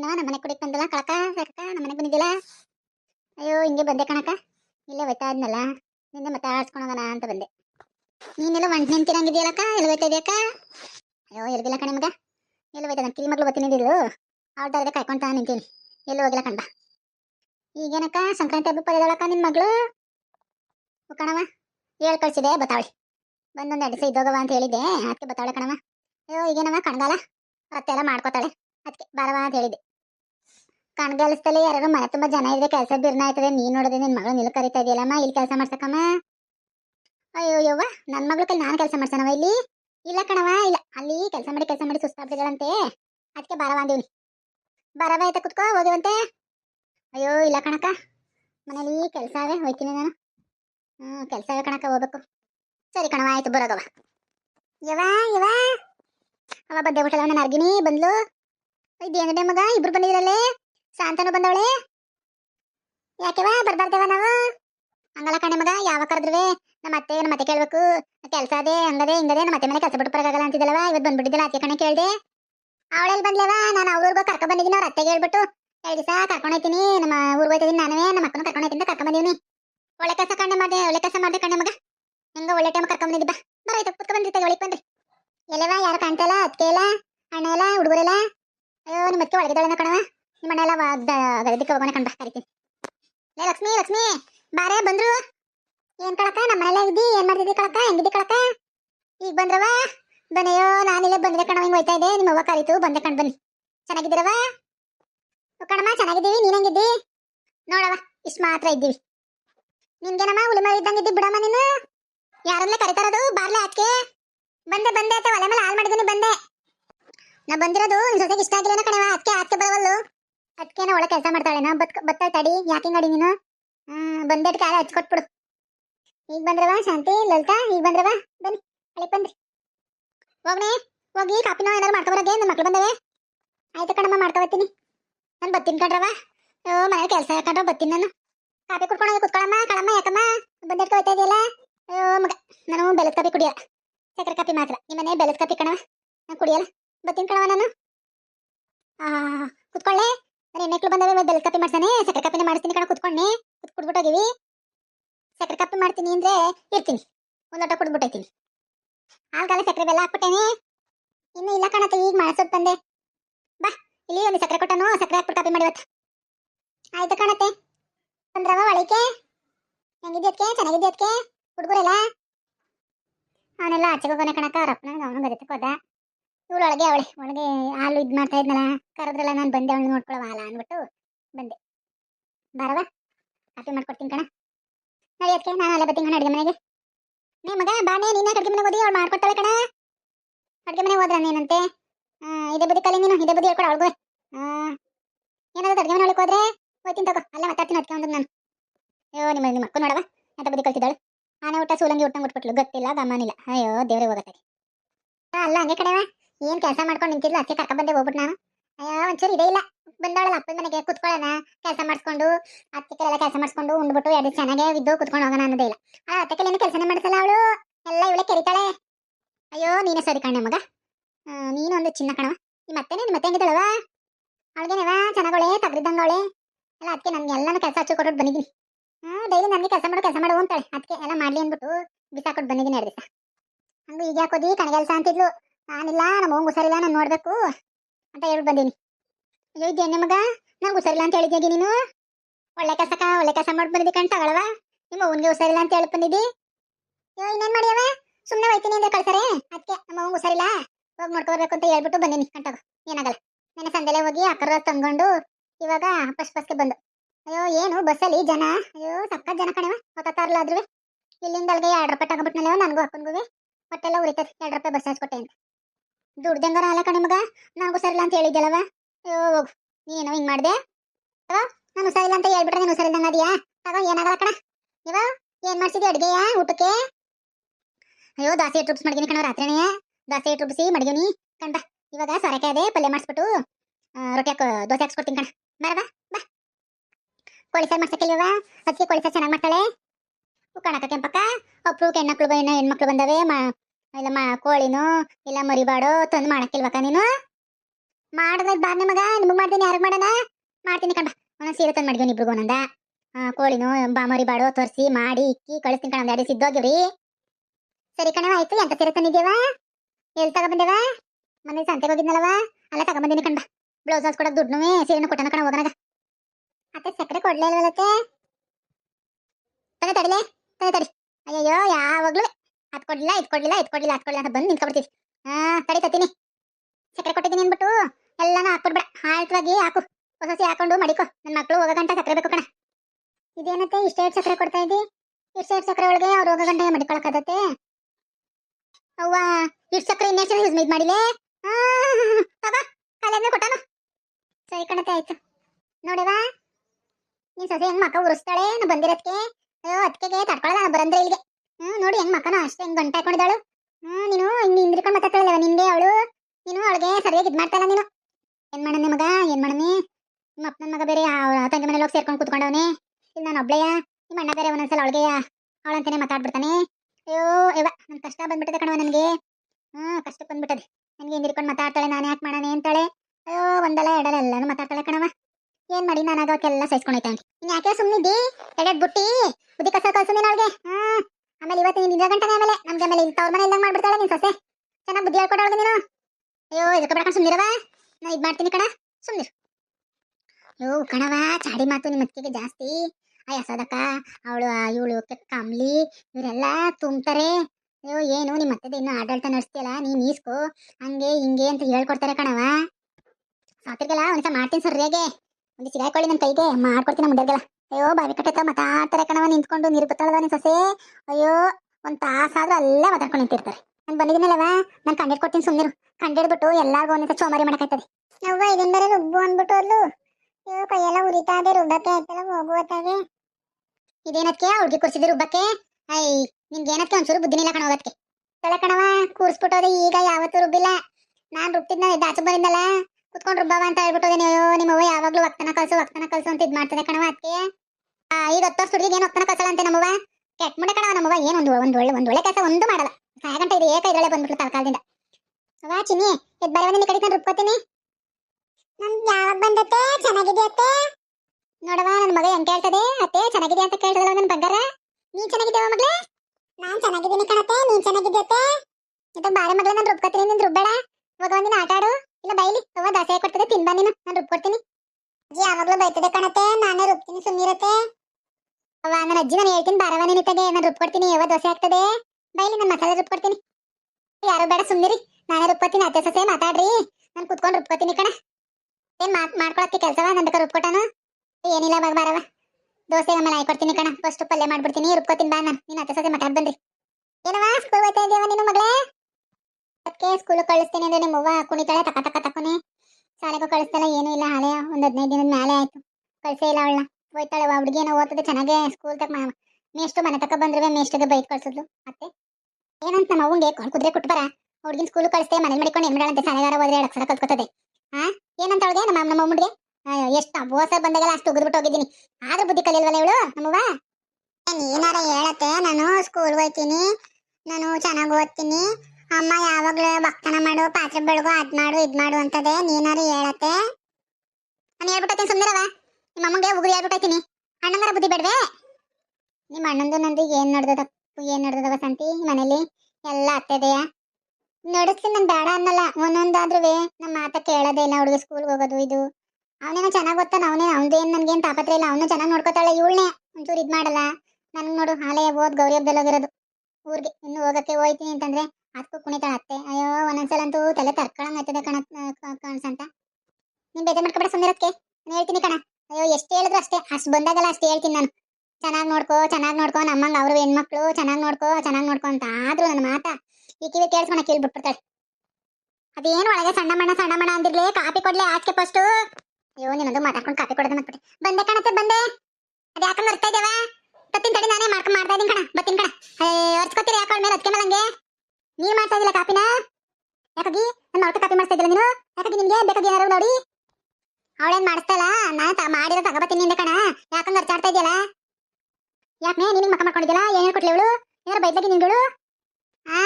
ಏನೋ ನಮ್ಮನೆ ಕುಡಿ ಬಂದಲ್ಲ, ಕಳಕ ಸಾಕ ನಮ್ಮನೆ ಬಂದಿದ್ದಿಲ್ಲ. ಅಯ್ಯೋ, ಹಿಂಗೆ ಬಂದೆ ಕಣಕ ಇಲ್ಲೇ ಹೋಯ್ತಾ ಇದ್ನಲ್ಲ ನಿನ್ನೆ ಮತ್ತೆ ಆಡ್ಸ್ಕೊಳೋಣ ಅಂತ ಬಂದೆ. ನೀನೆಲ್ಲ ಒಂಟ್ ನಿಂತಿರಂಗಿದ್ಯಲ್ಲಕ್ಕ ಎಲ್ಲಿ ಹೋಯ್ತಾ ಇದೆಯಕ್ಕ ಅಯ್ಯೋ ಎಲ್ಗಿಲ್ಲ ಕಣೆ ಮಗ ಎಲ್ಲಿ ಹೋಯ್ತಾ ನನ್ನ ಕಿವಿ ಮಗಳು ಬರ್ತೀನಿ ಅವ್ರ ಕಾಯ್ಕೊಂತ ನಿಂತೀನಿ. ಎಲ್ಲಿ ಹೋಗಿಲ್ಲ ಕಣ್ಬ ಈಗೇನಕ್ಕ, ಸಂಕ್ರಾಂತಿ ಹಬ್ಬ ಪಡೆದಳಕ್ಕ ನಿನ್ ಮಗಳು? ಕಣವ ಹೇಳಿ ಕಳ್ಸಿದೆ, ಬತಾವಳಿ. ಬಂದೊಂದು ಎರಡು ಇದ್ದೋಗವ ಅಂತ ಹೇಳಿದ್ದೆ ಅದಕ್ಕೆ ಬತಾವಳೆ ಕಣವ ಅಯ್ಯೋ ಈಗೇನವ ಕಣ್ಗಾಲ? ಅತ್ತೆ ಎಲ್ಲ ಮಾಡ್ಕೋತಾಳೆ ಅದಕ್ಕೆ ಬಾರವಾ ಅಂತ ಹೇಳಿದ್ದೆ. ಕಣ್ಗಾಲಿಸ್ತಲ್ಲಿ ಯಾರು ಮನೆ ತುಂಬಾ ಜನ ಇದ್ರೆ ಕೆಲಸ ಬಿರ್ನ ಆಯ್ತದೆ. ನೀನ್ ನೋಡಿದ್ರೆ ನಿನ್ ಮಗಳು ನಿಲ್ ಕರಿತಾ ಇದೆಯಲ್ಲಮ್ಮ ಇಲ್ಲಿ ಕೆಲಸ ಮಾಡ್ಸಕ್ಕಮ್ಮ? ಅಯ್ಯೋ ಯವ್ವ ನನ್ನ ಮಗಳ ಕೈ ನಾನು ಕೆಲಸ ಮಾಡ್ಸನವ ಇಲ್ಲಿ? ಇಲ್ಲ ಕಣವ ಇಲ್ಲ. ಅಲ್ಲಿ ಕೆಲಸ ಮಾಡಿ ಕೆಲಸ ಮಾಡಿ ಸುಸ್ತಾಗ್ತಿದ್ದಾಳಂತೆ ಅದಕ್ಕೆ ಬರ ಅಂದಿವ್ನಿ. ಬರವ ಆಯ್ತಾ ಕುತ್ಕೋ ಹೋಗಿವಂತೆ ಅಯ್ಯೋ, ಇಲ್ಲ ಕಣಕ್ಕ. ಮನೇಲಿ ಕೆಲಸ ಅವೇ ಹೋಯ್ತೀನಿ ನಾನು. ಹ್ಞೂ ಕೆಲಸ ಅವೇ ಕಣಕ್ಕ, ಹೋಗ್ಬೇಕು. ಸರಿ ಕಣವ ಆಯ್ತು ಬರೋಗವ ಯವ ಯವ ಅವ ಬದ್ದೆ ಬಿಟ್ಟಲ್ಲ ನನ್ನ ಅರ್ಗಿನಿ ಬಂದ್ಲು. ಇದೇನಡೆ ಮಗ? ಇಬ್ರು ಬಂದಿದ್ರಲ್ಲೇ? ಶಾಂತನು ಬಂದವಳೆ? ಯಾಕೆವ ಬರ್ಬಾರ್ದೇವ ನಾವು? ಹಂಗಲ್ಲ ಕಣೆ ಮಗ ಯಾವ ಕರೆದ್ರುವೆ? ನಮ್ಮ ಅತ್ತೆ ನಮ್ಮ ಮತ್ತೆ ಕೇಳ್ಬೇಕು? ಕೆಲಸ ಅದೇ, ಹಂಗದೆ, ಹಿಂಗದೆ, ನಮ್ಮ ಮತ್ತೆ ಮನೆ ಕೆಲಸ ಬಿಟ್ಟು ಬರೋಕ್ಕಾಗಲ್ಲ ಅಂತಿದ್ದಲ್ಲವ ಇವತ್ತು ಬಂದ್ಬಿಟ್ಟಿದ್ದಲ್ಲ ಅತ್ತೆ ಕಣೆ ಕೇಳ್ದೆ. ಅವಳೆಲ್ಲಿ ಬಂದ್ಲವ ನಾನು ಅವ್ರಿಗೂ ಕರ್ಕೊ ಬಂದಿದ್ದೀನಿ, ಅವ್ರ ಅತ್ತೆಗೆ ಹೇಳ್ಬಿಟ್ಟು. ಎರಡು ದಿವಸ ಕರ್ಕೊಂಡು ಹೋಯ್ತೀನಿ, ನಮ್ಮ ಊರಿಗೆ ಹೋಯ್ತಿದ್ದೀನಿ ನಾನೇ ನಮ್ಮ ಅಕ್ಕನ ಕರ್ಕೊಂಡು ಹೋಯ್ತೀನಿ ಕರ್ಕೊಂಡ್ ಬಂದೀನಿ ಒಳ್ಳೆ ಕೆಲಸ ಕಣ್ಣೆ ಮಾಡಿದೆ, ಒಳ್ಳೆ ಕೆಲಸ ಮಾಡಿದೆ ಕಣ್ಣೆ ಮಗ. ಹೆಂಗ ಒಳ್ಳೆ ಟೈಮ್ ಕರ್ಕೊಂಡು ಬಂದಿದ್ದ ಬರೋಯ್ತು ಕುತ್ಕೊಂಡ್ ಬಂದಿರ್ತೆ ಒಳಗೆ ಬಂದ್ರಿ. ಎಲ್ಲವ ಯಾರು ಕಾಣ್ತಲ್ಲ ಅತ್ತೆ ಇಲ್ಲ, ಅಣ್ಣ ಇಲ್ಲ ಹುಡುಗರಿಲ್ಲ ಅಯ್ಯೋ ನಿಮ್ಮ ಅತ್ತೆ ಒಳಗಿದ್ದಾಳೆ ಕಣವ ನಿಮ್ಮ ಅಣ್ಣ ಎಲ್ಲ ಗದಕ್ಕೆ ಹೋಗೋಣ ಕಣ್ಬ ಕರಿತೀನಿ ಲೇ ಲಕ್ಷ್ಮಿ ಲಕ್ಷ್ಮಿ ಬಾರೆ ಬಂದ್ರು. ಏನ್ ಕಳಕ? ನಮ್ಮ ಮನೆಯಲ್ಲ ಇದ್ದಿ? ಏನ್ ಮಾಡ್ತಿದ್ದಿ ಕಳಕ? ಹೆಂಗಿದ್ದಿ ಕಳಕ? ಈಗ ಬಂದ್ರವ ಬನ್ನಿಯೋ ನಾನಿಲ್ಲೇ ಬಂದ್ರೆ ಕಣವ ಹಿಂಗ್ ಹೋಯ್ತಾ ಇದೆ ನಿಮ್ಮ ಅವ್ವ ಕರೀತು, ಬಂದೆ ಕಣ್ ಬನ್ನಿ. ಚೆನ್ನಾಗಿದ್ದೀರವ ಕಣಮ್ಮ, ಚೆನ್ನಾಗಿದ್ದೀವಿ. ನೀನ್ ಹೆಂಗಿದ್ದಿ? ನೋಡವ ಇಷ್ಟು ಮಾತ್ರ ಇದ್ದೀವಿ. ನಿನ್ಗೇನಮ್ಮ ಮರಿ ಇದ್ದಂಗಿದ್ದಿ ಬಿಡಮ್ಮ ನೀನು? ಯಾರಲ್ಲೇ ಕರಿತಾರದು ಬಾರ್ಲೆ ಆಕೆ ಬಂದೆ ಬಂದೆ ಅಂತ ಒಲೆ ಮೇಲೆ ಹಾಲ್ ಮಾಡಿದೀನಿ, ಬಂದೆ. ನಾ ಬಂದಿರೋದು ನಿನ್ ಜೊತೆಗೆ ಇಷ್ಟ ಆಗಿಲ್ಲ ಕಣವ ಅದಕ್ಕೆ ಆಚೆ ಬರವಲ್ಲು. ಅದಕ್ಕೆ ಒಳ ಕೆಲಸ ಮಾಡ್ತಾಳೆ ನಾ ಬತ್ ಬತ್ತಾಳ ತಡಿ, ಯಾಕೆ ನೀನು? ಹ್ಮ್ ಬಂದೆ ಕಾಲ ಹಚ್ಕೊಟ್ಬಿಡು. ಈಗ ಬಂದ್ರವ ಶಾಂತಿ, ಲಲಿತಾ ಈಗ ಬಂದ್ರವ ಬನ್ನಿ ಅಲ್ಲಿ ಬಂದ್ರಿ. ಹೋಗ್ನೆ ಹೋಗಿ ಕಾಪಿನೋ ಏನಾರು ಮಾಡ್ಕೊಬರಗೆ ನನ್ನ ಮಕ್ಳು ಬಂದವೆ. ಆಯ್ತು ಕಣಮ್ಮ, ಮಾಡ್ಕೊಬತ್ತೀನಿ. ನಾನು ಬತ್ತೀನಿ ಕಣ್ರವ ಓ ಮನೆ ಕೆಲಸ ಕಣ್ರ ಬತ್ತೀನಿ ನಾನು. ಕಾಪಿ ಕುಡ್ಕೊಂಡು ಕುತ್ಕೊಳಮ್ಮ ಕಳಮ್ಮ ಯಾಕಮ್ಮ? ಬಂದಿಟ್ಕೊ ಹೋಯ್ತಾ ಇದೆಯಲ್ಲ? ಓ, ಮಗ, ನಾನು ಬೆಲ್ಲದ ಕಾಪಿ ಕುಡಿಯ ಸಕ್ಕರೆ ಕಾಪಿ ಮಾತ್ರ. ನಿಮ್ಮನೆ ಬೆಲ್ಲದ ಕಾಪಿ ಕಣವ. ನಾನು ಕುಡಿಯಲ್ಲ. ಬತ್ತೀನಿ ಕಣವ ನಾನು. ಕುತ್ಕೊಳ್ಳೆ. ನಾನು ಎಣ್ಣೆಕ್ಳು ಬಂದವೆ ಇವತ್ತು ಬೆಲ್ಲದ ಕಾಪಿ ಮಾಡ್ತಾನೆ ಸಕ್ಕರೆ ಕಾಪಿನೇ ಮಾಡ್ತೀನಿ ಕಣ ಕುತ್ಕೊಂಡೆ ಕುತ್ ಕುಡ್ಬಿಟ್ಟೋಗಿವಿ ಸಕ್ಕರೆ ಕಾಪಿ ಮಾಡ್ತೀನಿ ಅಂದ್ರೆ ಇರ್ತೀನಿ. ಒಂದು ಲೋಟ ಕುಡ್ಬಿಟ್ಟೈತೀನಿ ಕಾಲ ಸಕ್ಕರೆ ಬೆಲ್ಲ ಹಾಕ್ಬಿಟ್ಟೇನೆ. ಇನ್ನು ಇಲ್ಲ ಕಣತ್ತೆ ಈಗ ಮಾಡ್ಸೋದ್ ಬಂದೆ. ಬಾ, ಇಲ್ಲಿ ಒಂದು ಸಕ್ಕರೆ ಕೊಟ್ಟನು. ಸಕ್ಕರೆ ಹಾಕ್ಬಿಟ್ಟು ಕಾಪಿ ಮಾಡಿ ಇವತ್ತು. ಆಯ್ತು ಕಣತ್ತೆ ಬಂದ್ರವ ಒಳಿಕೆ ಹೆಂಗಿದ್ಯತ್ಕೆ ಚೆನ್ನಾಗಿದ್ಯತ್ಕೆ ಹುಡುಗರೆಲ್ಲ? ಅವನೆಲ್ಲ ಆಚೆಗೆ ಹೋಗೋಣ ಕಣಕ್ಕ ಅವ್ರಪ್ಪನ ಅವನು ಗದಕ್ಕೆ ಹೋದ. ಇವಳು ಒಳಗೆ ಅವಳೆ ಒಳಗೆ ಹಾಲು ಇದು ಮಾಡ್ತಾ ಇದ್ನಲ್ಲ, ಕರೆದ್ರಲ್ಲ ನಾನು ಬಂದೆ ಅವಳು ನೋಡ್ಕೊಳ್ಳೋ ಹಾಲ ಅಂದ್ಬಿಟ್ಟು ಬಂದೆ. ಬರವಾ ಕಾಫಿ ಮಾಡ್ಕೊಡ್ತೀನಿ ಕಣ. ನಡಿ ಅದಕ್ಕೆ ನಾನು ಅಲ್ಲ ಬರ್ತೀನಿ ಕಣ ಅಡುಗೆ ಮನೆಗೆ. ನೀ ಮಗ ಬಾಣೆ ನೀನೇ ಅಡುಗೆ ಮನೆಗೆ ಹೋದಿ, ಅವಳು ಮಾಡ್ಕೊಡ್ತಾಳೆ ಕಣ. ಅಡುಗೆ ಮನೆಗೆ ಹೋದ್ರ ನೀನಂತೆ? ಇದೇ ಬದಿ ಕಲಿ ನೀನು, ಇದೇ ಬದಿ ಹೇಳ್ಕೊಡ ಅವಳಿಗೂ. ಏನಾದ್ರು ಅಡುಗೆ ಮನೆ ಒಳಗೆ ಹೋದ್ರೆ ಹೋಯ್ತೀನಿ ತಗೋ, ಅಲ್ಲ ಮಾತಾಡ್ತೀನಿ ಅದಕ್ಕೆ ಒಂದು ನಾನು. ಅಯ್ಯೋ, ನಿಮ್ಮ ನಿಮ್ಮ ಅಕ್ಕ ನೋಡವ ಅಂತ ಬದಿ ಕಲ್ತಿದ್ದಾಳು. ಆನೆ ಊಟ ಸೂಲಂಗಿ ಊಟ ಮುಟ್ಬಿಟ್ಲು ಗೊತ್ತಿಲ್ಲ, ಗಮನಿಲ್ಲ. ಅಯ್ಯೋ ದೇವ್ರೆ ಹೋಗತ್ತೆ ಅಲ್ಲ ಹಂಗೆ ಕಡೆವ ಏನ್ ಕೆಲಸ ಮಾಡ್ಕೊಂಡು ನಿಂತಿದ್ಲು? ಅತ್ತೆ ಕರ್ಕೊಂಡ್ ಬಂದೆ ಹೋಗ್ಬಿಟ್ಟು ನಾನು. ಅಯ್ಯೋ, ಒಂಚೂರು ಇದೇ ಇಲ್ಲ. ಬಂದವಳಲ್ಲ ಅಪ್ಪನ ಮನೆಗೆ ಕುತ್ಕೊಳ್ಳೋಣ ಕೆಲಸ ಮಾಡಿಸ್ಕೊಂಡು ಅತ್ತಿಕೆಲ್ಲ ಕೆಲಸ ಮಾಡಿಸ್ಕೊಂಡು, ಉಂಡ್ಬಿಟ್ಟು ಎರಡು ಚೆನ್ನಾಗೆ ಇದ್ದು ಕುತ್ಕೊಂಡು ಹೋಗೋಣ ಅನ್ನೋದೇ ಇಲ್ಲ. ಆ ಏನು ಕೆಲಸನೇ ಮಾಡಿಸಲ್ಲ ಅವಳು? ಎಲ್ಲ ಇವಳೆ ಕೆರಿತಾಳೆ. ಅಯ್ಯೋ, ನೀನೇ ಸರಿ ಕಣ್ಣೆ ಮಗ. ನೀನೊಂದು ಚಿನ್ನ ಕಣವ ನಿಮ್ಮ ಅತ್ತೆನೇ, ನಿಮ್ಮ ಅತ್ತೆ ಹೆಂಗಿದ್ದಾಳವ ಅವಳಿಗೇನವ ಚೆನ್ನಾಗವಳೆ ತಗ್ರಿದ್ದಂಗವಳೆ ಎಲ್ಲ ಅದಕ್ಕೆ ನನ್ಗೆ ಎಲ್ಲಾನು ಕೆಲಸ ಹಚ್ಚಿ ಕೊಟ್ಟು ಬಂದಿದ್ದೀನಿ. ಹಾ ಡೈಲಿ ನನಗೆ ಕೆಲಸ ಮಾಡು ಕೆಲಸ ಮಾಡು ಅಂತಾಳೆ. ಅದಕ್ಕೆ ಎಲ್ಲ ಮಾಡ್ಲಿ ಅಂದ್ಬಿಟ್ಟು ಬಿಸಾಕೊಟ್ಟು ಬಂದಿದ್ದೀನಿ ಎರಡು ದಿವಸ. ಹಂಗೂ ಈಗ ಯಾಕೋದಿ ಕಣಗೆಲ್ಸ ಅಂತಿದ್ಲು. ನಾನಿಲ್ಲ, ನಮ್ಮ ಹುಷಾರಿಲ್ಲ, ನಾನು ನೋಡ್ಬೇಕು ಅಂತ ಹೇಳಿ ಬಂದೀನಿ. ಅಯ್ಯೋ ಇದೇನೆ ಮಗ ನಂಗೆ ಹುಷಾರಿಲ್ಲ ಅಂತ ಹೇಳಿದ್ಯಾಗಿ ನೀನು? ಒಳ್ಳೆ ಕೆಲಸಕ್ಕ, ಒಳ್ಳೆ ಕಸ ಮಾಡಿ ಬಂದಿದ್ದಿ ಕಣ್ ತಗೊಳವ ನಿಮ್ಮ ಅವನಿಗೆ ಹುಷಾರಿಲ್ಲ ಅಂತ ಹೇಳಿ ಬಂದಿದ್ದಿ? ಅಯ್ಯೋ, ಇನ್ನೇನ್ ಮಾಡ್ಯವ? ಸುಮ್ಮನೆ ಹೋಯ್ತೀನಿ ಅಂದ್ರೆ ಕಳ್ಸರೆ? ಅದಕ್ಕೆ ನಮ್ಮ ಅವ್ನಿಗೆ ಹುಷಾರಿಲ್ಲ? ಹೋಗಿ ನೋಡ್ಕೊಬರ್ಬೇಕು ಅಂತ ಹೇಳ್ಬಿಟ್ಟು ಬಂದೀನಿ ಕಂಟ ಏನಾಗಲ್ಲ. ನೆನೆ ಸಂದೆಲೆ ಹೋಗಿ ಅಕ್ಕರ ತಂದ್ಕೊಂಡು ಇವಾಗ ಫಸ್ಟ್ ಫಸ್ಟ್ಗೆ ಬಂದು. ಅಯ್ಯೋ, ಏನು ಬಸ್ಸಲ್ಲಿ ಜನ? ಅಯ್ಯೋ ಸಕ್ಕ ಜನ ಕಣವ. ಹೊತ್ತಾರಲ್ಲ ಆದ್ರೂ ಇಲ್ಲಿಂದ ಅಲ್ಲಿಗೆ ಎರಡು ರೂಪಾಯಿ ತಗೊಂಡ್ಬಿಟ್ನಲ್ಲ ನನಗೂ ಅಕ್ಕನಿಗೂ ಹೊಟ್ಟೆಲ್ಲ ಉರಿತದೆ ಎರಡು ರೂಪಾಯಿ ಬಸ್ ಹಚ್ಕೊಟ್ಟೆ ಅಂತ. ದುಡ್ದಂಗಾರ ಅಲ್ಲ ಕಣ ಮಗ? ನನಗೂ ಸರಿಲ್ಲ ಅಂತ ಹೇಳಿದ್ದಲ್ಲವ ಹೋಗು ನೀನು ಹಿಂಗ್ ಮಾಡ್ದೆ? ನಾನು ಹುಷಾರಿಲ್ಲ ಅಂತ ಹೇಳ್ಬಿಟ್ರೆ ನೀನು ಹುಷಾರಿಲ್ದಂಗ ಅದೀಯಾ ಆಗ ಏನಾಗಲ್ಲ ಕಣ. ಇವ, ಏನ್ ಮಾಡ್ಸಿದ್ಯ ಅಡ್ಗೆಯ, ಊಟಕ್ಕೆ? ಅಯ್ಯೋ ದಾಸೆ ಇಟ್ಟು ರುಬ್ಸ್ ಮಡಗಿನಿ ಕಣ ರಾತ್ರಿನೇ. ದಾಸೆ ಇಟ್ಟು ರುಬ್ಸಿ ಮಡಗಿನಿ. ಕಣ್ಬ ಇವಾಗ ಸೊರೆಕಾಯಿ ಪಲ್ಯ ಮಾಡಿಸ್ಬಿಟ್ಟು ರೊಟ್ಟಿ ಹಾಕೋ, ದೋಸೆ ಹಾಕ್ಸ್ಕೊಡ್ತೀನಿ ಕಣ. ಬರ ಬಾ ಬಾ. ಕೋಳಿ ಸಾರು ಮಾಡ್ಸಕ್ಕಿಲ್ವ ಅದಕ್ಕೆ ಕೋಳಿ ಸಾರು ಚೆನ್ನಾಗಿ ಮಾಡ್ತಾಳೆ. ಕಣಕ ಕೆಂಪಕ್ಕ ಅಪ್ಪು ಹೆಣ್ಮಕ್ಳು ಹೆಣ್ಮಕ್ಳು ಬಂದವೆ ಇಲ್ಲ ಮಾ ಕೋಳಿನೋ ಇಲ್ಲ ಮರಿಬಾಡೋ ತಂದು ಮಾಡಕ್ಕಿಲ್ವಕ್ಕ ನೀನು? ಮಾಡಿದ್ರೆ ಬಾರ್ನೆ ಮಗ ನಿಮಗೆ ಮಾಡ್ತೀನಿ ಯಾರಿಗೆ ಮಾಡೋಣ ಮಾಡ್ತೀನಿ ಕಣ್ಣ ಒಂದೊಂದು ಸೀರೆ ತಂದು ಮಾಡಿದ್ವಿ ಇಬ್ರಿಗೂ ಒಂದೊಂದ. ಆ, ಬಾ ಮರಿಬಾಡೋ ಬಾಡೋ ತೋರಿಸಿ ಮಾಡಿ ಇಕ್ಕಿ ಕಳಿಸ್ತೀನಿ ಕಣ ಎರಡು ಸಿದ್ದೋಗಿವ್ರಿ ಸರಿ ಕಣವ ಆಯ್ತು ಎಂತ ಸೀರೆ ತಂದಿದ್ದೇವ ಎಲ್ಲಿ ತಗೊಬಂದೇವ ಮನೆ ಸಂತೆಗೆ ಹೋಗಿದ್ನಲ್ಲವ ಅಲ್ಲ ತಗೊಂಬಂದಿನಿ ಕಣ್ಣ ಬ್ಲೌಸ್ ಹಾಸ್ ದುಡ್ಡುನು ದುಡ್ಡು ಸೀರೆನ ಕೊಟ್ಟನ ಕಣ ಹೋಗೋಣ ಅತ್ತೆ ಸಕ್ಕರೆ ಕೊಡ್ಲೇ ಇಲ್ವಲ್ಲತ್ತೆ? ತಡೆ ತಡಿಲೆ ತಡೆ ತಡಿ. ಅಯ್ಯಯ್ಯೋ ಯಾವಾಗ್ಲೂ ಅದ್ ಕೊಡ್ಲಿಲ್ಲ, ಇದ್ ಕೊಡ್ಲಿಲ್ಲ ಇದ್ ಕೊಡ್ಲಿಲ್ಲ, ಅದ್ ಕೊಡ್ಲಿಲ್ಲ ಅಂತ ಬಂದು ನಿಂತ್ಕೊಬಿಡ್ತೀವಿ ಹಾ, ತಡಿ ತತ್ತೀನಿ ಸಕ್ಕರೆ ಕೊಟ್ಟಿದ್ದೀನಿ ಅಂದ್ಬಿಟ್ಟು ಎಲ್ಲಾನು ಹಾಕ್ಬಿಡ್ಬೇಡ ಆಳ್ತವಾಗಿ ಹಾಕು. ಹೊಸ ಹಾಕೊಂಡು ಮಡಿಕೋ. ನನ್ನ ಮಕ್ಕಳು ಹೋಗೋ ಸಕ್ಕರೆ ಬೇಕು ಕಣ. ಇದೇನತ್ತೆ? ಇಷ್ಟೇಟ್ ಸಕ್ಕರೆ ಕೊಡ್ತಾ ಇದ್ದಿ? ಇಷ್ಟೇಟ್ ಸಕ್ಕರೆ ಒಳಗೆ ಅವ್ರು ಹೋಗೋ ಗಂಟೆ ಮಡಿಕೊಳಕತ್ತೆ ಅವ್ವ, ಇಷ್ಟು ಸಕ್ಕರೆ ಇನ್ನೆಷ್ಟು ಯೂಸ್ ಇದ್ ಮಾಡಿಲೆ? ಕಾಲೇಜ್ನ ಕೊಟ್ಟಾನು. ಸರಿ ಕಣತೆ, ಆಯ್ತು. ನೋಡವಾ ನೀನ್ ಸೊಸೆ ಹೆಂಗ್ ಮಕ್ಕ ಉರಿಸ್ತಾಳೆ? ನಾ ಬಂದಿರೋದಕ್ಕೆ ಅಯ್ಯೋ ಅದಕ್ಕೆ ತಡ್ಕೊಳಲ್ಲ ಬಂದ್ರೆ ಇಲ್ಲಿಗೆ. ಹ್ಮ್, ನೋಡಿ ಹೆಂಗ್ ಮಕ್ಕನ ಅಷ್ಟೇ ಹೆಂಗ್ ಗಂಟೆ ಹಾಕೊಂಡಿದ್ದಾಳು. ಹ್ಮ್, ನೀನು ಹಿಂಗ್ ನಿಂದ್ರಿಕೊಂಡು ಮಾತಾಡ್ತಾಳಲ್ಲ ನಿನ್ಗೆ ಅವಳು? ನೀನು ಅವಳಿಗೆ ಸರಿಯಾಗಿ ಇದ್ ಮಾಡ್ತಾಳ ನೀನು? ಏನ್ ಮಾಡನೆ ಮಗ, ಏನ್ ಮಾಡನೆ ನಿಮ್ಮ ಅಪ್ಪನ ಮಗ ಬೇರೆ ತಂಗಿ ಮನೇಲಿ ಹೋಗಿ ಸೇರ್ಕೊಂಡು ಕೂತ್ಕೊಂಡವನೆ. ಇಲ್ಲಿ ನಾನು ಒಬ್ಳೆಯ, ನಿಮ್ಮ ಅಣ್ಣ ಬೇರೆ ಒಂದೊಂದ್ಸಲ ಅವಳಿಗೆ ಅವಳಂತಾನೆ ಮಾತಾಡ್ಬಿಡ್ತಾನೆ. ಅಯ್ಯೋ ಇವ ನನ್ ಕಷ್ಟ ಬಂದ್ಬಿಟ್ಟದೆ ಕಣವ ನನಗೆ. ಹ್ಮ್ ಕಷ್ಟ ಬಂದ್ಬಿಟ್ಟದೆ. ನನಗೆ ಹಿಂದಿರ್ಕೊಂಡು ಮಾತಾಡ್ತಾಳೆ, ನಾನು ಯಾಕೆ ಮಾಡಾನೆ ಅಂತಾಳೆ. ಅಯ್ಯೋ ಒಂದಲ್ಲ ಎರಡಲ್ಲ ಎಲ್ಲಾನು ಮಾತಾಡ್ತಾಳೆ ಕಣವ ಏನ್ ಮಾಡಿ ನಾನು ಆಗೋಕೆಲ್ಲ ಸಹಿಸ್ಕೊಂಡೈತೆ ಇನ್ ಯಾಕೆ ಸುಮ್ಮನಿದ್ದಿ ಎರಡೆರಡು ಬುಟ್ಟಿ, ಬುದ್ಧಿ ಕಸ ಕಳ್ಸು ನೀನು ಅವಳಿಗೆ. ಹ್ಮ್. ಆಮೇಲೆ ಇವತ್ತು ನೀನು ನಿಜ ಗಂಟನೆ ಆಮೇಲೆ. ನಮ್ಗೆ ಆಮೇಲೆ ಇಂಥ ಅವ್ರ ಮನೆ ಇಲ್ಲಂಗೆ ಮಾಡ್ಬಿಡ್ತಾಳೆ ನೀನು ಸೊಸೆ. ಚೆನ್ನಾಗಿ ಬುದ್ಧಿ ಹೇಳ್ಕೊಡೋಳ್ಗೆ ನೀನು. ಅಯ್ಯೋ ಇದಕ್ಕೆ ಬೇಡ ಸುಮ್ಮನಿರವ ನಾ ಇದು ಮಾಡ್ತೀನಿ ಕಣ. ಸುಮ್ಮನಿರು ಅಯ್ಯೋ ಕಣವ ಚಾಡಿ ಮಾತು ನಿಮ್ಮ ಅತ್ತಿಗೆ ಜಾಸ್ತಿ. ಅಯ್ಯ ಸದಕ ಅವಳು, ಇವಳು ಕಮ್ಲಿ. ಇವರೆಲ್ಲ ತುಂಬ್ತಾರೆ. ಅಯ್ಯೋ, ಏನು ನಿಮ್ಮ ಅತ್ತೆದ ಇನ್ನೂ ಆಡಳಿತ ನಡೆಸ್ತಿಯಲ್ಲ, ನೀನು ಈಸ್ಕೋ. ಹಂಗೆ, ಹಿಂಗೆ ಅಂತ ಹೇಳ್ಕೊಡ್ತಾರೆ ಕಣವ ಸಾತಿರ್ಗಲ್ಲ ಒಂದ್ಸ ಮಾಡ್ತೀನಿ ಸರಿಯಾಗೆ ಒಂದು ಸಿಗಾಕೊಳ್ಳಿ ನನ್ನ ಕೈಗೆ. ಮಾಡ್ಕೊಡ್ತೀನಿ ಮುಂದೆಗೆಲ್ಲ ಅಯ್ಯೋ ಬಾವಿ ಕಟ್ಟತ್ತ ಮಾತಾಡ್ತಾರೆ ಕಣವ ನಿಂತ್ಕೊಂಡು ನೀರು ಬತ್ತಳದ ನಿನ್ ಸೊಸೆ? ಅಯ್ಯೋ ಒಂದ್ ತಾಸಾದ್ರೂ ಅಲ್ಲೇ ಮಾತಾಡ್ಕೊಂಡು ನಿಂತಿರ್ತಾರೆ. ನಾನು ಬಂದಿದ್ದೀನಲ್ಲವ ನಾನು ಕಂಡಿಡ್ ಕೊಡ್ತೀನಿ ಸುಮ್ಮನಿರು ಕಂಡಿಡ್ಬಿಟ್ಟು ಎಲ್ಲಾರ್ಗು ಒಂದಿನ ಚೋಮಾರಿ ಮಾಡಕತ್ತದೆ ಅವ್ವ ಇದನ್ ಬೇರೆ ರುಬ್ಬು ಅಂದ್ಬಿಟ್ಟು ಅಲ್ಲೂ ಅಯ್ಯೋ ಕೈಯೆಲ್ಲ ಉರಿತಾ ಇದೆ ರುಬ್ಬಕ್ಕೆ ಆಯ್ತಲ್ಲ ಹೋಗುವತ್ತಾಗೆ ಇದೇನಕ್ಕೆ ಹುಡುಗಿ ಕೂರ್ಸಿದ್ರಿ ರುಬ್ಬಕ್ಕೆ? ಐ ನಿಮ್ಗೆ ಏನಕ್ಕೆ ಒಂಚೂರು ಬುದ್ಧಿನಿಲ್ಲ ಕಣ ಹೋಗಕ್ಕೆ ತಲೆ ಕಣವ ಕೂರಿಸ್ಬಿಟ್ಟೋದೆ ಈಗ ಯಾವತ್ತೂ ರುಬ್ಬಿಲ್ಲ. ನಾನ್ ರುಬ್ತಿದ್ನ ಆಚೆ ಬಂದಿದ್ದಲ್ಲ ಕುತ್ಕೊಂಡು ರುಬ್ಬವ ಅಂತ ಹೇಳ್ಬಿಟ್ಟು ಅಯ್ಯೋ ನಿಮ್ಮವ್ವ ಯಾವಾಗ್ಲೂ ಒಕ್ತನ ಕಲ್ಸು ಒಕ್ತನ ಕಲ್ಸು ಅಂತ ಇದ್ ಮಾಡ್ತದೆ ಕಣವ ಅದಕ್ಕೆ ಈಗ ಹತ್ತು ವರ್ಷ ಹುಡುಗಿಗೆ ಏನು ಒಕ್ತನ ಕಲ್ಸಲ್ಲ ಅಂತೆ ನಮ್ಮವ ಕೆಟ್ಟ ಮುಡೆ ಕಣವ ನಮ್ಮವ ಏನು ಒಂದು ಒಂದು ಒಳ್ಳೆ ಒಂದು ಒಳ್ಳೆ ಕೆಲಸ ಒಂದು ಮಾಡಲ್ಲ. ಸಾಯಗಂಟ ಇದು ಏಕ ಇದ್ರೊಳಗೆ ಬಂದ್ಬಿಟ್ಲು ತಲಕಾಲದಿಂದ. ಅವ ಚಿನ್ನಿ, ಎದ್ ಬರವ ನಿನ್ನ ಕಡಿತ ರುಬ್ಕೋತೀನಿ. ನಮ್ಗೆ ಯಾವಾಗ ಬಂದತ್ತೆ? ಚೆನ್ನಾಗಿದೆ ಅತ್ತೆ? ನೋಡವ ನನ್ನ ಮಗ ಹೆಂಗ್ ಕೇಳ್ತದೆ? ಅತ್ತೆ ಚೆನ್ನಾಗಿದೆ ಅಂತ ಕೇಳ್ತದಲ್ಲ ನನ್ನ ಬಂಗಾರ? ನೀನ್ ಚೆನ್ನಾಗಿದ್ದೇವ ಮಗಳೇ? ನಾನ್ ಚೆನ್ನಾಗಿದ್ದೀನಿ ಕಣತ್ತೆ, ನೀನ್ ಚೆನ್ನಾಗಿದ್ಯತ್ತೆ ಇದು ಬಾರೆ ಮಗಳೇ ನಾನು ರುಬ್ಕೋತೀನಿ, ನೀನ್ ರುಬ್ಬೇಡ. ಇವಾಗ ಒಂದಿನ ಆಟ ಆಡು. ಇಲ್ಲ, ಬೈಲಿ. ಅವ್ವ, ದಾಸೆ ಕೊಡ್ತದೆ ತಿನ್ಬಾ ನೀನು. ನಾನು ರುಬ್ಕೊಡ್ತೀನಿ. ಅಜ್ಜಿ, ಯಾವಾಗ್ಲೂ ಬೈತದೆ ಕಣತ್ತೆ. ನಾನೇ ರುಬ್ತೀನಿ ಸುಮ್ಮನಿರತ್ತೆ ಅವ್ವ ನನ್ನ ಅಜ್ಜಿ ನಾನು ಹೇಳ್ತೀನಿ ಬಾರವ ನಾನು ಯಾವ ದೋಸೆ ಆಗ್ತದೆ. ಬೈಲಿ ಮಸಾಲೆ ಯಾರು ಬೇಡ ಸುಮ್ಮನಿರಿ ನಾನೇ ಅತ್ತೆ ಕಣ. ಮಾಡ್ಕೊಳಕ್ಕೆ ಕೆಲಸವ? ಮಾಡ್ಬಿಡ್ತೀನಿ ಬಾ ನಾನು. ನೀನು ಅತ್ತೆ ಸೊಸೆ ಮಾತಾಡ್ ಬನ್ರಿ. ಏನವ ಸ್ಕೂಲ್ ಏನೂ ಇಲ್ಲ ಹಳೆಯ ಒಂದ್ ಹದಿನೈದು ದಿನದ ಮೇಲೆ ಆಯ್ತು. ಕಳಿಸೇ ಇಲ್ಲ ಅವಳನ್ನ. ಹೋಯ್ತಾಳೆ ಹುಡುಗಿ ಏನೋ ಓದ್ತದೆ ಚೆನ್ನಾಗೆ ಸ್ಕೂಲ್ ತಕ ಮೇಷ್ಟು ಮನೆ ತಕ ಬಂದ್ರೆ ಮೇಷ್ಟಿಗೆ ಬೈಕ್ ಕಳ್ಸಿದ್ಲು ಮತ್ತೆ? ಏನಂತ ನಮ್ಮ ಅವಂಗೆ ಕೊಂಡು ಕುದ್ರೆ ಕೊಟ್ಬಾರ ಹುಡುಗಿನ ಸ್ಕೂಲ್ ಕಳಿಸ್ತೇ ಮನೇಲಿ ಮಾಡ್ಕೊಂಡು ಏನ್ ಮಾಡಂತೆ ಸಾಲೆಗಾರ ಹೋದ್ರೆ ಎರಡು ಸಲ ಕಲ್ತ್ಕೊತದೆ. ಹಾ ಏನಂತ ಅವಳಿಗೆ? ನಮ್ಮ ನಮ್ಮ ಅಮ್ಮನಿಗೆ ಅಯ್ಯೋ, ಎಷ್ಟು ಅಬೋಸ ಬಂದಾಗೆಲ್ಲ ಅಷ್ಟು ಉಗಿದ್ಬಿಟ್ಟು ಹೋಗಿದ್ದೀನಿ. ಆದ್ರೂ ಬುದ್ಧಿ ಕಲಿಯಲ್ವಲ್ಲ ಇವಳು ನಮ್ಮವ್ವ ಏನಾರ ಹೇಳತ್ತೆ, ನಾನು ಸ್ಕೂಲ್ ಹೋಗ್ತೀನಿ ನಾನು ಚೆನ್ನಾಗಿ ಓದ್ತೀನಿ. ಅಮ್ಮ ಯಾವಾಗ್ಲೂ ಭಕ್ತನ ಮಾಡು, ಪಾತ್ರೆ ಬೆಳಗು, ಅದ್ ಮಾಡು, ಇದ್ ಮಾಡು ಅಂತದೆ. ನೀನಾರು ಹೇಳತ್ತೆ. ನಾನು ಹೇಳ್ಬಿಟ್ಟೈತೀನಿ ಸುಮ್ಮನಿರವ ನಿಮ್ಮ ಉಗುರು ಯಾರು ಹೇಳ್ಬಿಟ್ಟೈತೀನಿ ಅಣ್ಣಂಗರ ಬುದ್ಧಿ ಬೇಡವೆ? ನಿಮ್ಮ ಅಣ್ಣಂದು ನಂದು ಏನ್ ನಡ್ದದ ಏನ್ ನಡ್ದದ ವಸಂತಿ ಮನೇಲಿ? ಎಲ್ಲ ಅತ್ತೆದೆಯ? ನಡೆಸ್ತೀನಿ ನಾನು ಬೇಡ ಅನ್ನಲ್ಲ. ಒಂದೊಂದಾದ್ರೂ ನಮ್ಮ ಮಾತ ಕೇಳೋದೇ ಇಲ್ಲ, ಹುಡುಗ ಸ್ಕೂಲ್ಗೆ ಹೋಗೋದು ಇದು. ಅವನೇನೋ ಚೆನ್ನಾಗಿ ಗೊತ್ತಾನ ಅವನೇ ಅವ್ನದೇನ್ ನನ್ಗೇನ್ ತಾಪತ್ರ ಇಲ್ಲ, ಅವನು ಚೆನ್ನಾಗಿ ನೋಡ್ಕೊತಾಳೆ ಇವಳನ್ನೇ ಒಂಚೂರು ಇದ್ ಮಾಡಲ್ಲ. ನನ್ಗೆ ನೋಡು, ಹಾಲೆ ಓದ್ ಗೌರಿ ಹಬ್ಬದಲ್ಲಿ ಊರಿಗೆ ಇನ್ನು ಹೋಗಕ್ಕೆ ಹೋಯ್ತೀನಿ ಅಂತಂದ್ರೆ ಅದಕ್ಕೂ ಕುಣಿತಾಳ ಅತ್ತೆ. ಅಯ್ಯೋ ಒಂದೊಂದ್ಸಲ ಅಂತೂ ತಲೆ ತರ್ಕೊಳಂಗ್ ಆಯ್ತದೆ ಕಣ ಕಣ್ಸಂತ. ನೀನ್ ಬೇಜಾರ್ ಮಾಡ್ಕೊಬೇಡ ಸುಂದರಕ್ಕೆ ನಾನು ಹೇಳ್ತೀನಿ ಕಣ. ಅಯ್ಯೋ, ಎಷ್ಟು ಹೇಳಿದ್ರು ಅಷ್ಟೇ. ಅಷ್ಟು ಬಂದಾಗಲ್ಲ ಅಷ್ಟು ಹೇಳ್ತೀನಿ ನಾನು. ಚೆನ್ನಾಗಿ ನೋಡ್ಕೋ ಚೆನ್ನಾಗಿ ನೋಡ್ಕೋ, ನಮ್ಮಂಗ ಅವ್ರು ಹೆಣ್ಮಕ್ಳು, ಚೆನ್ನಾಗಿ ನೋಡ್ಕೋ ಚೆನ್ನಾಗಿ ನೋಡ್ಕೋ ಅಂತ ಆದ್ರೂ ನನ್ನ ಮಾತ ಈ ಕಿವಿ ಕೇಳಿಸ್ಕೊಂಡ ಕೇಳ್ಬಿಟ್ಬಿಡ್ತಾಳೆ ಅದೇನು ಒಳಗೆ ಸಣ್ಣ ಮಣ್ಣ ಸಣ್ಣ ಮಣ್ಣ ಅಂದಿರ್ಲಿ, ಕಾಪಿ ಕೊಡ್ಲಿ ಆಚೆ ಫಸ್ಟು ಅಯ್ಯೋ, ನೀನೊಂದು ಮಾತಾಡ್ಕೊಂಡು ಕಾಪಿ ಕೊಡೋದು ಮತ್ಬಿಟ್ಟೆ ಬಂದೆ ಕಣತ್ತೆ ಬಂದೆ. ಅದು ಯಾಕಂದ್ ಬರ್ತಾ ಇದ್ದೇವ ಬತ್ತಿನ ತಡಿ ನಾನೇ ಮಾರ್ಕ್ ಮಾಡ್ತಾ ಇದ್ದೀನಿ ಕಣ, ಬತ್ತಿನ ಕಣ. ಹೊರ್ಸ್ಕೊತೀರಿ ಯಾಕೆ ಮೇಲೆ ಅದಕ್ಕೆ ಮೇಲಂಗೆ ನೀನ್ ಮಾಡ್ತಾ ಇದ್ದಿಲ್ಲ ಕಾಪಿನ? ಯಾಕಾಗಿ ನಾನು ಅವ್ರ ಕಾಪಿ ಮಾಡ್ತಾ ಇದ್ದಿಲ್ಲ ನೀನು? ಯಾಕಾಗಿ ನಿಮಗೆ ಬೇಕಾಗಿ ಏನಾರು ನೋಡಿ. ಅವಳೇನ್ ಮಾಡಿಸ್ತಲ್ಲ ನಾನು ತ ಮಾಡಿರೋ ತಗೋಬತ್ತೀನಿ ನಿಂದೆ ಕಣ. ಯಾಕಂಗ್ ಅರ್ಚಾಡ್ತಾ ಇದೆಯಲ್ಲ? ಯಾಕೆ ನಿನಗೆ ಮಕ್ಕ ಮಾಡ್ಕೊಂಡಿದ್ಯಲ್ಲ? ಏನು ಕೊಟ್ಲಿ ಇವಳು? ಏನಾರು ಬೈದ್ಲಾಗಿ ನಿನ್ಗಳು ಆ?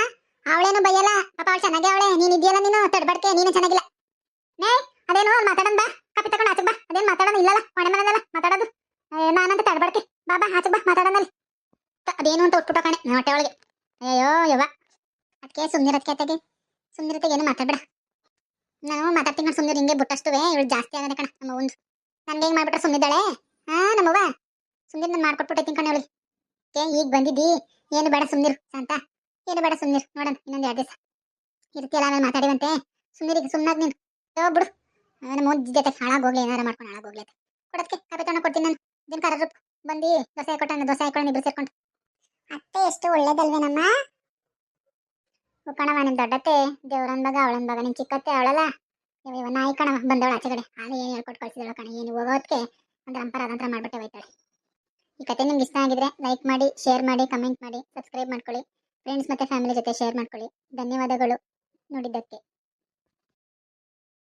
ಅವಳೇನು ಬೈಯಲ್ಲ. ಪಾಪ ಅವಳು ಚೆನ್ನಾಗಿ ಅವಳೆ. ನೀನ್ ಇದೆಯಲ್ಲ ನೀನು? ತಡ್ಬಡ್ಕೆ ನೀನು ಚೆನ್ನಾಗಿಲ್ಲ. ನೇ, ಅದೇನು ಅಲ್ಲಿ ಮಾತಾಡೋಣ ಬಾ ಕಾಪಿ ತಗೊಂಡು ಆಚೆ ಬಾ. ಅದೇನು ಮಾತಾಡೋಣ ಇಲ್ಲಲ್ಲ? ಒಣ ಮನದಲ್ಲ ಮಾತಾಡೋದು. ನಾನಂತ ತಡ್ಬಡ್ಕೆ ಬಾ ಬಾ ಆಚೆ ಬಾ ಮಾತಾಡೋಣ ಅಲ್ಲಿ ಅದೇನು ಅಂತ ಒಟ್ಬಿಟ್ಟು ಕಣೆ. ಹೊಟ್ಟೆ ಒಳಗೆ. ಅಯ್ಯೋ ಯವ್ವ. ಅದಕ್ಕೆ ಸುಮ್ಮನಿರತ್ಕೆ ತೆಗಿ ಸುಮ್ಮನಿರತ್ತೆ ಏನು ಮಾತಾಡ್ಬೇಡ. ನಾನು ಮಾತಾಡ್ತೀನಿ ನೋಡಿ ಸುಮ್ಮನೆ ಹಿಂಗೆ ಬಿಟ್ಟಷ್ಟುವೆ, ಇವಳು ಜಾಸ್ತಿ ಆಗದೆ ಕಣ, ನಮ್ಮ ಒಂದು ನನಗೆ ಹೆಂಗ್ ಮಾಡ್ಬಿಟ್ರೆ ಸುಮ್ಮನಿದ್ದಾಳೆ ಹಾ, ನಮ್ಮವ್ವ? ಸುಮ್ಮನೆ ನಾನು ಮಾಡ್ಕೊಟ್ಬಿಟ್ಟೈತೀನಿ ಕಣ ಅವಳಿಗೆ ಏ, ಈಗ ಬಂದಿದ್ದಿ? ಏನು ಬೇಡ ಸುಮ್ಮನಿರು ಅಂತ ಏನು ಬೇಡ ಸುಮ್ಮನಿರು ನೋಡೋಣ, ಇನ್ನೊಂದು ಎರಡು ದಿವಸ. ಇರ್ತೀಯಲ್ಲ ಆಮೇಲೆ ಮಾತಾಡಿವಂತೆ. ಸುಮ್ಮನಿರಿಗೆ ಸುಮ್ಮನಾಗ ನೀನು. ಯೋ ಬಿಡು. ನಮ್ಮ ಒಂದು ಜೊತೆ ಹಾಳಾಗೋಗ್ಲಿ ಏನಾರ ಮಾಡ್ಕೊಂಡು ಹಾಳಾಗೋಗ್ಲಿ ಅಂತ. ಕೊಡೋದಕ್ಕೆ ಕಾಪಿ ತಗೊಂಡು ಕೊಡ್ತೀನಿ ನಾನು. ದಿನ ಕರ ಬಂದು, ದೋಸೆ ಹಾಕೊಟ್ಟ ದೋಸೆ ಹಾಕೊಂಡು ಇಬ್ರು ಸೇರ್ಕೊಂಡು. ಅತ್ತೆ, ಎಷ್ಟು ಒಳ್ಳೇದಲ್ವೇನಮ್ಮ? ಕಣವ ನಿಮ್ ದೊಡ್ಡತ್ತೆ, ದೇವ್ರನ್ ಬಗ ಅವಳನ್ ಬಗ ನಿನ್ ಚಿಕ್ಕತ್ತೆ, ಅವಳಲ್ಲ. ಇವ ನಾಯಿ ಕಣವ ಬಂದವಳ ಆಚೆ ಕಡೆ ಹಾಲು ಏನು ಹೇಳ್ಕೊಟ್ ಕಳ್ಸಿದಳ ಕಣ, ಏನು ಹೋಗೋದಕ್ಕೆ ಒಂದು ಅಂಪರ ಅದಂತರ ಮಾಡ್ಬಿಟ್ಟೆ ಹೋಯ್ತಾಳೆ. ಈ ಕತೆ ನಿಮ್ಗೆ ಇಷ್ಟ ಆಗಿದ್ರೆ ಲೈಕ್ ಮಾಡಿ ಶೇರ್ ಮಾಡಿ ಕಮೆಂಟ್ ಮಾಡಿ ಸಬ್ಸ್ಕ್ರೈಬ್ ಮಾಡ್ಕೊಳ್ಳಿ. ಫ್ರೆಂಡ್ಸ್ ಮತ್ತೆ ಫ್ಯಾಮಿಲಿ ಜೊತೆ ಶೇರ್ ಮಾಡ್ಕೊಳ್ಳಿ. ಧನ್ಯವಾದಗಳು ನೋಡಿದ್ದಕ್ಕೆ.